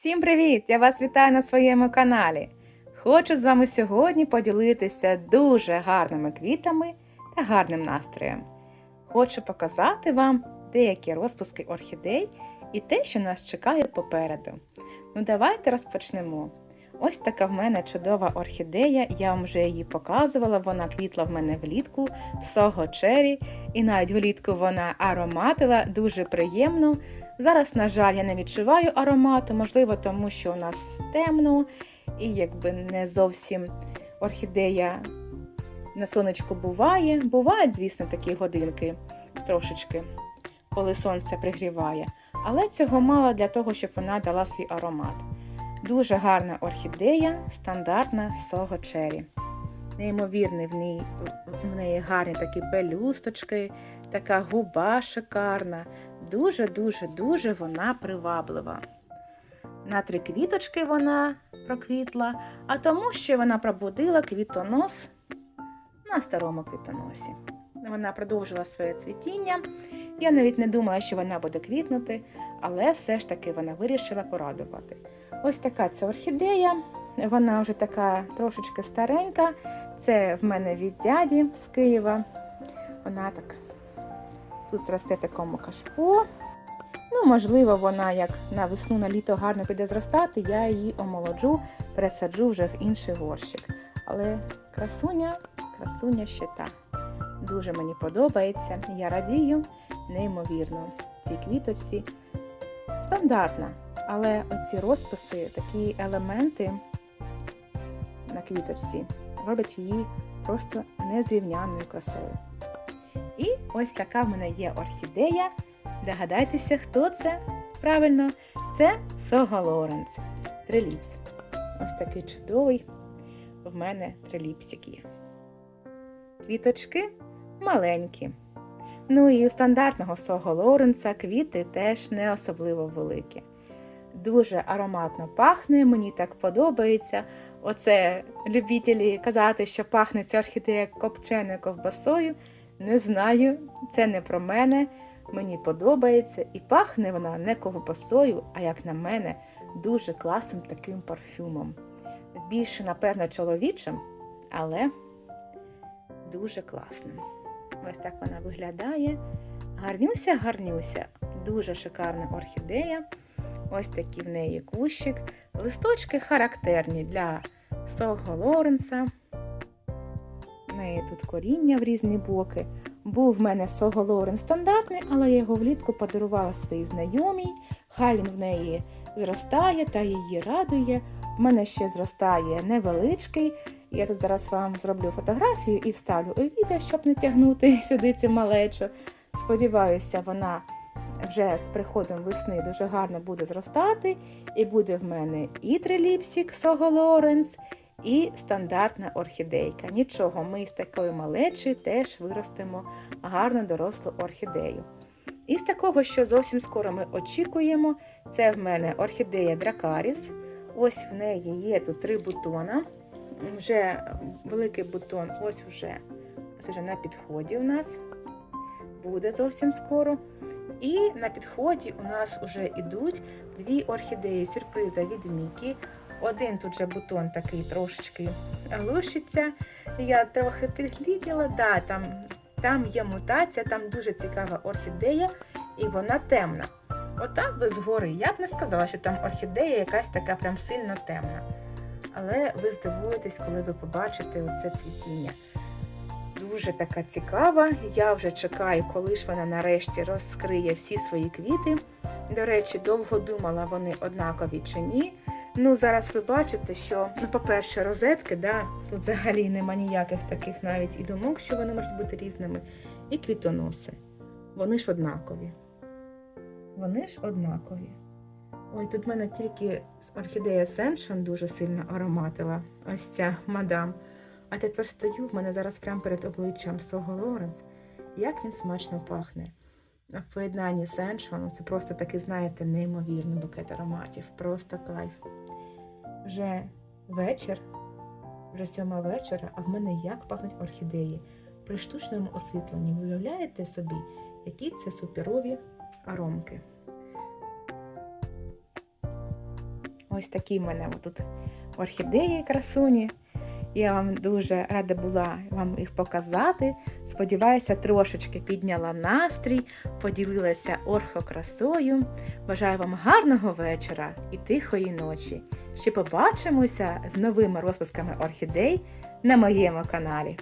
Всім привіт! Я вас вітаю на своєму каналі. Хочу з вами сьогодні поділитися дуже гарними квітами та гарним настроєм. Хочу показати вам деякі розпуски орхідей і те, що нас чекає попереду. Ну, давайте розпочнемо. Ось така в мене чудова орхідея, я вам вже її показувала, вона квітла в мене влітку, Сого Черрі, і навіть влітку вона ароматила дуже приємно. Зараз, на жаль, я не відчуваю аромату, можливо, тому що у нас темно і якби не зовсім орхідея на сонечку буває. Бувають, звісно, такі годинки трошечки, коли сонце пригріває. Але цього мало для того, щоб вона дала свій аромат. Дуже гарна орхідея, стандартна Сого Черрі. Неймовірний в неї, в неї гарні такі пелюсточки, така губа шикарна. Дуже-дуже-дуже вона приваблива. На три квіточки вона проквітла, а тому що вона пробудила квітонос на старому квітоносі. Вона продовжила своє цвітіння. Я навіть не думала, що вона буде квітнути, але все ж таки вона вирішила порадувати. Ось така ця орхідея. Вона вже така трошечки старенька. Це в мене від дяді з Києва. Вона так тут зросте в такому кашпо. Ну, можливо, вона як на весну, на літо гарно піде зростати, я її омолоджу, пересаджу вже в інший горщик. Але красуня, красуня ще та. Дуже мені подобається. Я радію, неймовірно. Цій квіточці стандартна. Але оці розписи, такі елементи на квіточці роблять її просто незрівнянною красою. І ось така в мене є орхідея. Догадайтеся, хто це? Правильно, це Сого Лоренц. Триліпс. Ось такий чудовий в мене триліпсик є. Квіточки маленькі. Ну і у стандартного Сого Лоренца квіти теж не особливо великі. Дуже ароматно пахне, мені так подобається. Оце любителі казати, що пахне ця орхідея копченою ковбасою. Не знаю, це не про мене. Мені подобається і пахне вона не ковбасою, а як на мене, дуже класним таким парфюмом. Більше, напевно, чоловічим, але дуже класним. Ось так вона виглядає. Гарнюся, гарнюся. Дуже шикарна орхідея. Ось такий в неї кущик. Листочки характерні для Сого Лоренса. В неї тут коріння в різні боки. Був в мене Сого Лорен стандартний, але я його влітку подарувала своїй знайомій. Хай він в неї зростає та її радує. В мене ще зростає невеличкий. Я тут зараз вам зроблю фотографію і вставлю у відео, щоб не тягнути сюди цю малечу. Сподіваюся, вона вже з приходом весни дуже гарно буде зростати. І буде в мене і триліпсік Сого Лоренс, і стандартна орхідейка. Нічого, ми з такої малечі теж виростимо гарну дорослу орхідею. І з такого, що зовсім скоро ми очікуємо, це в мене орхідея Дракаріс. Ось в неї є тут три бутона. Вже великий бутон ось уже, ось уже на підході у нас. Буде зовсім скоро. І на підході у нас вже йдуть дві орхідеї сюрприза від Мікі. Один тут же бутон такий трошечки лишиться. Я трохи підгляділа, да, там, там є мутація, там дуже цікава орхідея, і вона темна. Отак би згори я б не сказала, що там орхідея якась така прям сильно темна. Але ви здивуєтесь, коли ви побачите оце цвітіння. Дуже така цікава. Я вже чекаю, коли ж вона нарешті розкриє всі свої квіти. До речі, довго думала, вони однакові чи ні. Ну, зараз ви бачите, що, ну, по-перше, розетки, да, тут взагалі нема ніяких таких навіть і думок, що вони можуть бути різними. І квітоноси. Вони ж однакові. Вони ж однакові. Ой, тут в мене тільки орхідея Сеншон дуже сильно ароматила. Ось ця мадам. А тепер стою, в мене зараз прямо перед обличчям Сого Лоренц. Як він смачно пахне. В поєднанні з Сеншоном це просто такий, знаєте, неймовірний букет ароматів. Просто кайф. Вже вечір, вже сьома вечора, а в мене як пахнуть орхідеї. При штучному освітленні ви уявляєте собі, які це суперові аромки. Ось такі в мене тут орхідеї красуні. Я вам дуже рада була вам їх показати. Сподіваюся, трошечки підняла настрій, поділилася орхокрасою. Бажаю вам гарного вечора і тихої ночі. Ще побачимося з новими розпусками орхідей на моєму каналі.